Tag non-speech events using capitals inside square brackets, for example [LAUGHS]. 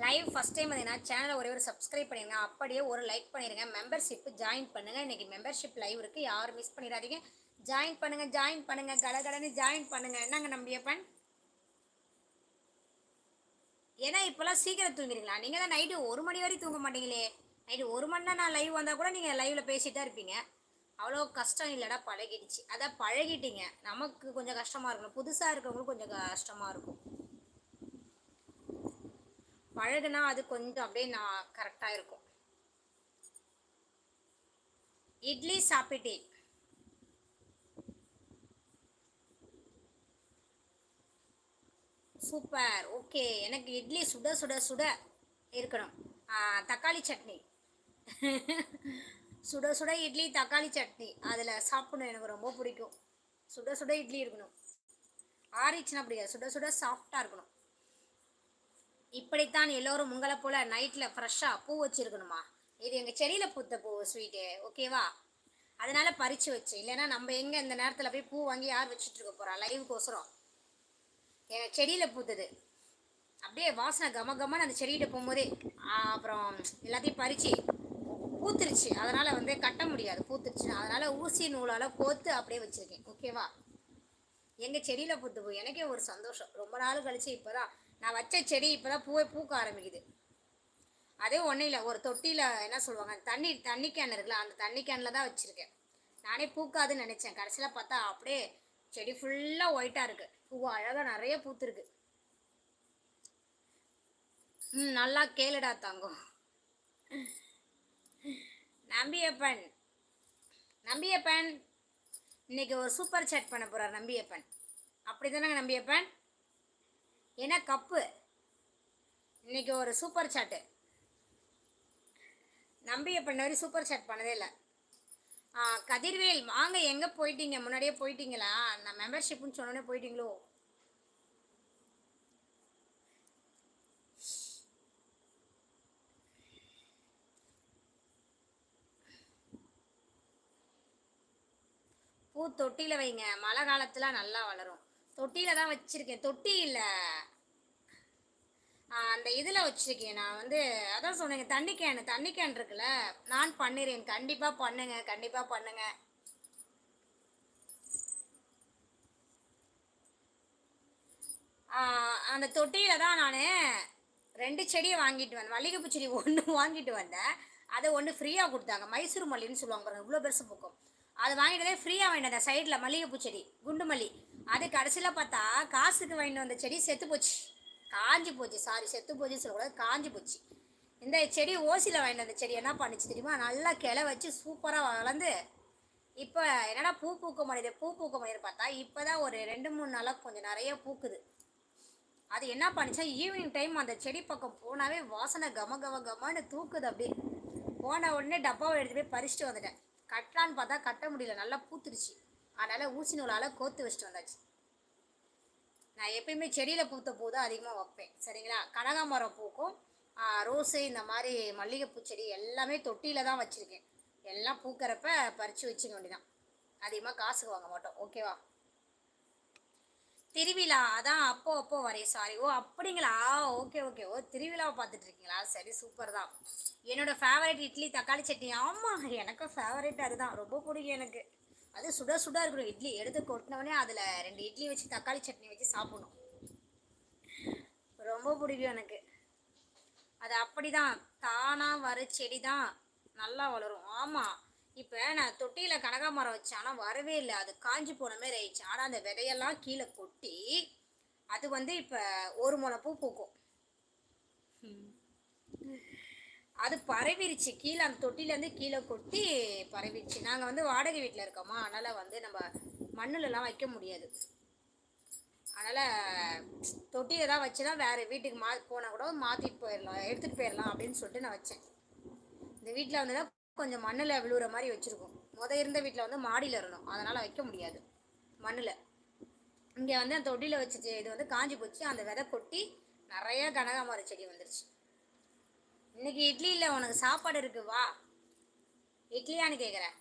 Live first time பார்த்தீங்கன்னா சேனலை ஒரே ஒரு சப்ஸ்கிரைப் பண்ணிடுங்க அப்படியே ஒரு லைக் பண்ணிடுங்க மெம்பர்ஷிப் ஜாயின் பண்ணுங்கள் இன்றைக்கி மெம்பர்ஷிப் லைவ் இருக்குது யாரும் மிஸ் பண்ணிடாதீங்க. ஜாயின் பண்ணுங்கள் ஜாயின் பண்ணுங்கள் கடகடன்னு ஜாயின் பண்ணுங்கள் என்னங்க நம்பியப்பன்? ஏன்னா இப்போல்லாம் சீக்கிரம் தூங்கிடுங்களா நீங்கள் தான் நைட்டு ஒரு மணி வரையும் தூங்க மாட்டீங்களே. நைட்டு ஒரு மணி நேரம் நான் லைவ் வந்தால் கூட நீங்கள் லைவில் பேசிகிட்டு தான் இருப்பீங்க. அவ்வளோ கஷ்டம் இல்லைடா பழகிடுச்சு. அதான் பழகிட்டீங்க. நமக்கு கொஞ்சம் கஷ்டமாக இருக்கணும். புதுசாக இருக்கிறவங்களுக்கு கொஞ்சம் கஷ்டமாக இருக்கும். பழகுனா அது கொஞ்சம் அப்படியே நான் கரெக்டாக இருக்கும். இட்லி சாப்பிட்டேன். சூப்பர். ஓகே. எனக்கு இட்லி சுட சுட சுட இருக்கணும். தக்காளி சட்னி. [LAUGHS] சுட சுட இட்லி தக்காளி சட்னி. அதில் சாப்பிடணும். எனக்கு ரொம்ப பிடிக்கும். சுட சுட இட்லி இருக்கணும். ஆறிச்சுன்னா பிடிக்காது சுட சுட சாஃப்டாக இருக்கணும். இப்படித்தான் எல்லோரும் உங்களை போல் நைட்டில் ஃப்ரெஷ்ஷாக பூ வச்சுருக்கணுமா? இது எங்கள் செடியில் பூத்த பூ ஸ்வீட்டு ஓகேவா அதனால் பறித்து வச்சு. இல்லைன்னா நம்ம எங்கே இந்த நேரத்தில் போய் பூ வாங்கி யார் வச்சுட்டு இருக்க போகிறா லைவுக்கோசரம் எங்கள் செடியில் பூத்தது. அப்படியே வாசனை கம கமன்னு அந்த செடிகிட்ட போகும்போதே அப்புறம் எல்லாத்தையும் பறித்து பூத்துருச்சு. அதனால் வந்து கட்ட முடியாது. பூத்துருச்சு. அதனால் ஊசி நூலால் கோத்து அப்படியே வச்சுருக்கேன். ஓகேவா எங்கள் செடியில் பூத்து பூ. எனக்கே ஒரு சந்தோஷம். ரொம்ப நாள் கழித்து இப்போ தான் நான் வச்ச செடி இப்போ தான் பூவே பூக்க ஆரம்பிக்குது. அதே ஒன்றும் இல்லை ஒரு தொட்டியில் என்ன சொல்லுவாங்க தண்ணி தண்ணி கேன் இருக்குல்ல அந்த தண்ணி கேனில் தான் வச்சுருக்கேன். நானே பூக்காதுன்னு நினச்சேன். கடைசியில் பார்த்தா அப்படியே செடி ஃபுல்லாக ஒயிட்டாக இருக்குது பூ அழகாக நிறைய பூத்துருக்கு. ம் நல்லா கேளுடா தங்கம். நம்பியப்பன். நம்பியப்பன். இன்னைக்கு ஒரு சூப்பர் சேட் பண்ண போகிறார் நம்பியப்பன். அப்படி தானேங்க நம்பியப்பன்? ஏன்னா கப்பு? இன்னைக்கு ஒரு சூப்பர் சாட்டு நம்பிய வரை சூப்பர் சாட் பண்ணதே இல்லை. ஆ, கதிர்வேல் வாங்க எங்கே போயிட்டீங்க? முன்னாடியே போயிட்டீங்களா? நான் மெம்பர்ஷிப்னு சொன்னோன்னே போயிட்டீங்களோ? பூ தொட்டியில் வைங்க. மழை காலத்தில் நல்லா வளரும். தொட்டியில் தான் வச்சுருக்கேன். தொட்டி இல்லை. அந்த இதில் வச்சுருக்கேன் நான் வந்து. அதான் சொன்னேங்க தண்ணி கேனு தண்ணி கேன் இருக்குல்ல? நான் பண்ணிடுறேன் கண்டிப்பாக பண்ணுங்க கண்டிப்பாக பண்ணுங்க. அந்த தொட்டியில் தான் நான் ரெண்டு செடியை வாங்கிட்டு வந்தேன் மல்லிகைப்பூ செடி ஒன்று வாங்கிட்டு வந்தேன். அதை ஒன்று ஃப்ரீயாக கொடுத்தாங்க. மைசூர் மல்லின்னு சொல்லுவாங்க பாருங்க இவ்வளோ பெருசு பூக்கும். அது வாங்கிட்டதே ஃப்ரீயாக வாங்கிட்டு வந்தேன். சைடில் மல்லிகைப்பூ செடி குண்டு மல்லி. அது கடைசியில் பார்த்தா காசுக்கு வாங்கிட்டு வந்த செடி செத்து போச்சு. காஞ்சி போச்சு. சாரி செத்து போச்சுன்னு சொல்லக்கூடாது. காஞ்சி போச்சு. இந்த செடி ஓசியில் வாங்கிட்டு வந்த செடி என்ன பண்ணுச்சு தெரியுமா? நல்லா கிளை வச்சு சூப்பராக வளர்ந்து இப்போ என்னடா பூ பூக்க முடியுது? பூ பூக்க முடியுது பார்த்தா இப்போ தான் ஒரு ரெண்டு மூணு நாளாக கொஞ்சம் நிறைய பூக்குது. அது என்ன பண்ணிச்சா? ஈவினிங் டைம் அந்த செடி பக்கம் போனாவே வாசனை கம கம கமன்னு தூக்குது அப்படியே. போன உடனே டப்பாவை எடுத்து போய் பறிச்சுட்டு வந்துட்டேன். கட்டலான்னு பார்த்தா கட்ட முடியல. நல்லா பூத்துருச்சு. அதனால் ஊசி நூலால் கோத்து வச்சுட்டு வந்தாச்சு. நான் எப்பயுமே செடியில் பூத்த பூ தான் அதிகமாக வைப்பேன். சரிங்களா? கனகாமரம் பூக்கும் ரோஸு இந்த மாதிரி மல்லிகைப்பூ செடி எல்லாமே தொட்டியில் தான் வச்சுருக்கேன். எல்லாம் பூக்கிறப்ப பறித்து வச்சுக்க வேண்டியதான் அதிகமாக காசுக்கு வாங்க மாட்டோம். ஓகேவா? திருவிழா அதான் அப்போ அப்போ வரைய சாரி. ஓ அப்படிங்களா? Okay okay. ஓ திருவிழாவை பார்த்துட்டு இருக்கீங்களா சரி சூப்பர் தான். என்னோடய ஃபேவரட் இட்லி தக்காளி சட்னி. ஆமாம் எனக்கும் ஃபேவரட் அதுதான். ரொம்ப பிடிக்கும் எனக்கு. அது சுட சுட இருக்கணும். இட்லி எடுத்து கொட்டினவொடனே அதில் ரெண்டு இட்லி வச்சு தக்காளி சட்னி வச்சு சாப்பிடணும். ரொம்ப பிடிக்கும் எனக்கு. அது அப்படிதான். தானாக வர செடி தான் நல்லா வளரும். ஆமாம் இப்போ நான் தொட்டியில் கனகாமரம் வச்சேன். ஆனால் வரவே இல்லை. அது காஞ்சி போன மாதிரி ஆயிடுச்சு. ஆனால் அந்த விதையெல்லாம் கீழே கொட்டி அது வந்து இப்போ ஒரு முளை பூ பூக்கும் அது பரவிருச்சு. கீழே அந்த தொட்டிலேருந்து கீழே கொட்டி பரவிடுச்சு நாங்கள் வந்து வாடகை வீட்டில் இருக்கோமா? அதனால் வந்து நம்ம மண்ணிலலாம் வைக்க முடியாது. அதனால் தொட்டியை தான் வச்சு தான் வேறு வீட்டுக்கு மா போனால் கூட மாற்றிட்டு போயிடலாம் எடுத்துகிட்டு போயிடலாம் அப்படின்னு சொல்லிட்டு நான் வச்சேன். இந்த வீட்டில் வந்து தான் கொஞ்சம் மண்ணில் விழுவுற மாதிரி வச்சுருக்கோம். முத இருந்த வீட்டில் வந்து மாடியில் இருந்தோம். அதனால் வைக்க முடியாது மண்ணில். இங்கே வந்து அந்த தொட்டியில் வச்சு இது வந்து காஞ்சி போச்சு. அந்த விதை கொட்டி நிறைய கனகாமர செடி வந்துருச்சு. இன்னைக்கு இட்லி இல்லை உனக்கு சாப்பாடு இருக்கு வா. இட்லியான்னு கேட்குறேன்